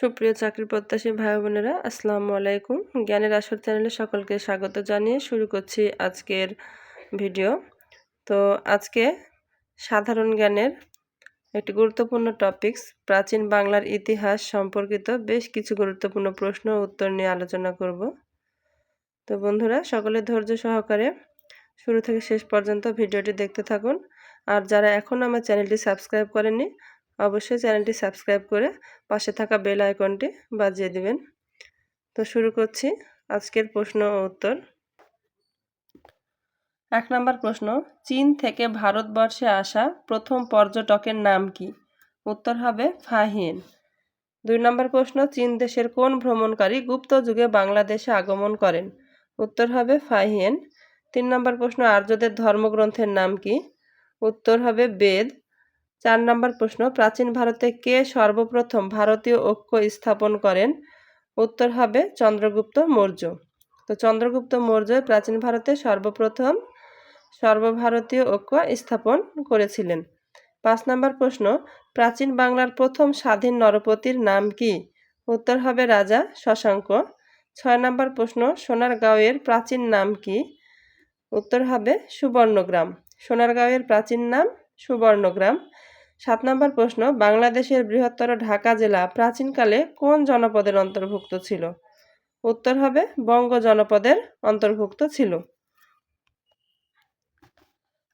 সুপ্রিয় চাকরি প্রত্যাশী ভাই বোনেরা, আসসালামু আলাইকুম। জ্ঞানের আসর চ্যানেলে সকলকে স্বাগত জানিয়ে শুরু করছি আজকের ভিডিও। তো আজকে সাধারণ জ্ঞানের একটি গুরুত্বপূর্ণ টপিকস, প্রাচীন বাংলার ইতিহাস সম্পর্কিত বেশ কিছু গুরুত্বপূর্ণ প্রশ্ন ও উত্তর নিয়ে আলোচনা করব। তো বন্ধুরা, সকলে ধৈর্য সহকারে শুরু থেকে শেষ পর্যন্ত ভিডিওটি দেখতে থাকুন। আর যারা এখন আমার চ্যানেলটি সাবস্ক্রাইব করেননি অবশ্যই চ্যানেলটি সাবস্ক্রাইব করে পাশে থাকা বেল আইকনটি বাজিয়ে দিবেন। তো শুরু করছি আজকের প্রশ্ন উত্তর। এক নম্বর প্রশ্ন, চীন থেকে ভারতবর্ষে আসা প্রথম পর্যটকের নাম কি? উত্তর হবে ফাহিন। দুই নম্বর প্রশ্ন, চীন দেশের কোন ভ্রমণকারী গুপ্ত যুগে বাংলাদেশে আগমন করেন? উত্তর হবে ফাহিয়েন তিন নম্বর প্রশ্ন, আর্যদের ধর্মগ্রন্থের নাম কি? উত্তর হবে বেদ। চার নম্বর প্রশ্ন, প্রাচীন ভারতে কে সর্বপ্রথম ভারতীয় ঐক্য স্থাপন করেন? উত্তর হবে চন্দ্রগুপ্ত মৌর্য। তো চন্দ্রগুপ্ত মৌর্য প্রাচীন ভারতে সর্বপ্রথম সর্বভারতীয় ঐক্য স্থাপন করেছিলেন। পাঁচ নম্বর প্রশ্ন, প্রাচীন বাংলার প্রথম স্বাধীন নরপতির নাম কি? উত্তর হবে রাজা শশাঙ্ক। ছয় নম্বর প্রশ্ন, সোনারগাঁওয়ের প্রাচীন নাম কি? উত্তর হবে সুবর্ণগ্রাম। সোনারগাঁওয়ের প্রাচীন নাম সুবর্ণগ্রাম। সাত নম্বর প্রশ্ন, বাংলাদেশের বৃহত্তর ঢাকা জেলা প্রাচীনকালে কোন জনপদের অন্তর্ভুক্ত ছিল? উত্তর হবে, বঙ্গ জনপদের অন্তর্ভুক্ত ছিল।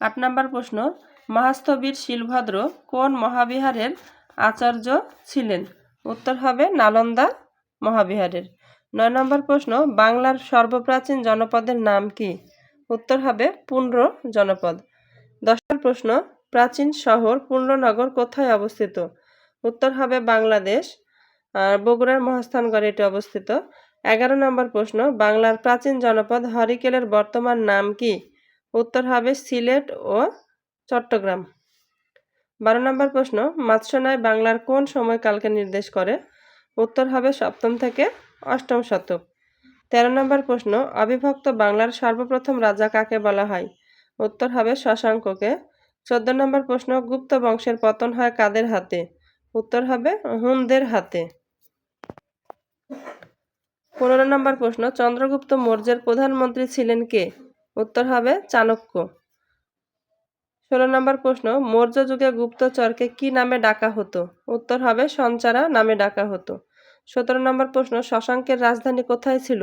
আট নম্বর প্রশ্ন, মহাস্থবীর শিলভদ্র কোন মহাবিহারের আচার্য ছিলেন? উত্তর হবে, নালন্দা মহাবিহারের। নয় নম্বর প্রশ্ন, বাংলার সর্বপ্রাচীন জনপদের নাম কি? উত্তর হবে পুন্ড্র জনপদ। দশ নম্বর প্রশ্ন প্রাচীন শহর পূর্ণনগর কোথায় অবস্থিত? উত্তর হবে বাংলাদেশ। আর বগুড়ার মহাস্থানগড়ে এটি অবস্থিত। এগারো নম্বর প্রশ্ন, বাংলার প্রাচীন জনপদ হরিকেলের বর্তমান নাম কি? উত্তর হবে সিলেট ও চট্টগ্রাম। বারো নম্বর প্রশ্ন মাৎসনায় বাংলার কোন সময়কালকে নির্দেশ করে? উত্তর হবে সপ্তম থেকে অষ্টম শতক। তেরো নম্বর প্রশ্ন, অবিভক্ত বাংলার সর্বপ্রথম রাজা কাকে বলা হয়? উত্তর হবে শশাঙ্ককে। চোদ্দ নম্বর প্রশ্ন, গুপ্ত বংশের পতন হয় কাদের হাতে? উত্তর হবে হুনদের হাতে। পনেরো নম্বর প্রশ্ন, চন্দ্রগুপ্ত মৌর্যের প্রধানমন্ত্রী ছিলেন কে? উত্তর হবে চাণক্য। ষোলো নম্বর প্রশ্ন, মৌর্য যুগে গুপ্তচরকে কি নামে ডাকা হতো? উত্তর হবে সঞ্চারা নামে ডাকা হতো। সতেরো নম্বর প্রশ্ন, শশাঙ্কের রাজধানী কোথায় ছিল?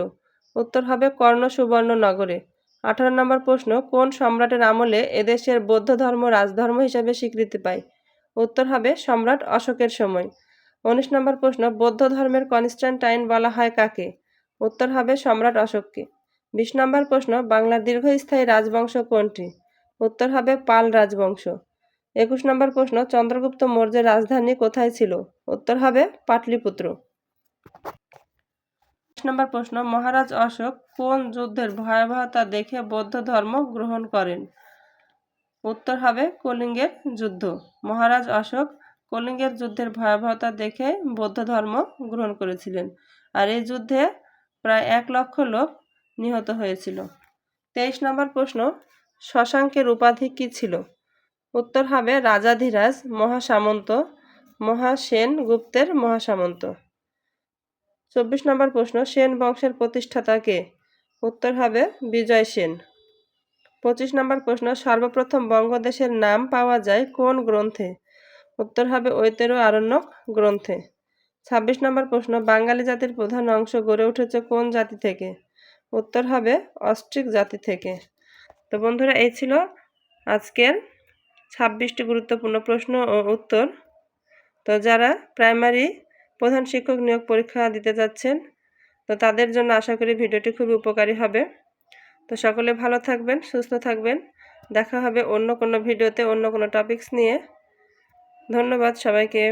উত্তর হবে কর্ণ সুবর্ণ নগরে আঠারো নম্বর প্রশ্ন, কোন সম্রাটের আমলে এদেশের বৌদ্ধ ধর্ম রাজধর্ম হিসাবে স্বীকৃতি পায়? উত্তর হবে, সম্রাট অশোকের সময়। উনিশ নম্বর প্রশ্ন, বৌদ্ধ ধর্মের কনস্ট্যান্টাইন বলা হয় কাকে? উত্তর হবে, সম্রাট অশোককে। বিশ নম্বর প্রশ্ন, বাংলার দীর্ঘস্থায়ী রাজবংশ কোনটি? উত্তর হবে, পাল রাজবংশ। একুশ নম্বর প্রশ্ন, চন্দ্রগুপ্ত মৌর্যের রাজধানী কোথায় ছিল? উত্তর হবে, পাটলিপুত্র। নম্বর প্রশ্ন, মহারাজ অশোক কোন যুদ্ধের ভয়াবহতা দেখে বৌদ্ধ ধর্ম গ্রহণ করেন? উত্তর হবে কলিঙ্গের যুদ্ধ। মহারাজ অশোক কলিঙ্গের যুদ্ধের ভয়াবহতা দেখে বৌদ্ধ ধর্ম গ্রহণ করেছিলেন আর এই যুদ্ধে প্রায় এক লক্ষ লোক নিহত হয়েছিল। তেইশ নম্বর প্রশ্ন, শশাঙ্কের উপাধি কী ছিল? উত্তর হবে রাজাধিরাজ মহাসামন্ত মহাসেন গুপ্তের মহাসামন্ত। চব্বিশ নম্বর প্রশ্ন, সেন বংশের প্রতিষ্ঠাতা কে? উত্তর হবে বিজয় সেন। পঁচিশ নম্বর প্রশ্ন, সর্বপ্রথম বঙ্গদেশের নাম পাওয়া যায় কোন গ্রন্থে? উত্তর হবে ঐতের আরণ্যক গ্রন্থে। ছাব্বিশ নম্বর প্রশ্ন, বাঙালি জাতির প্রধান অংশ গড়ে উঠেছে কোন জাতি থেকে? উত্তর হবে অস্ট্রিক জাতি থেকে। তো বন্ধুরা, এই ছিল আজকের ছাব্বিশটি গুরুত্বপূর্ণ প্রশ্ন ও উত্তর। তো যারা প্রাইমারি প্রধান শিক্ষক নিয়োগ পরীক্ষা দিতে যাচ্ছেন। তো তাদের জন্য আশা করি ভিডিওটি খুব উপকারী হবে। তো সকলে ভালো থাকবেন, সুস্থ থাকবেন। দেখা হবে অন্য কোনো ভিডিওতে অন্য কোনো টপিকস নিয়ে। ধন্যবাদ সবাইকে।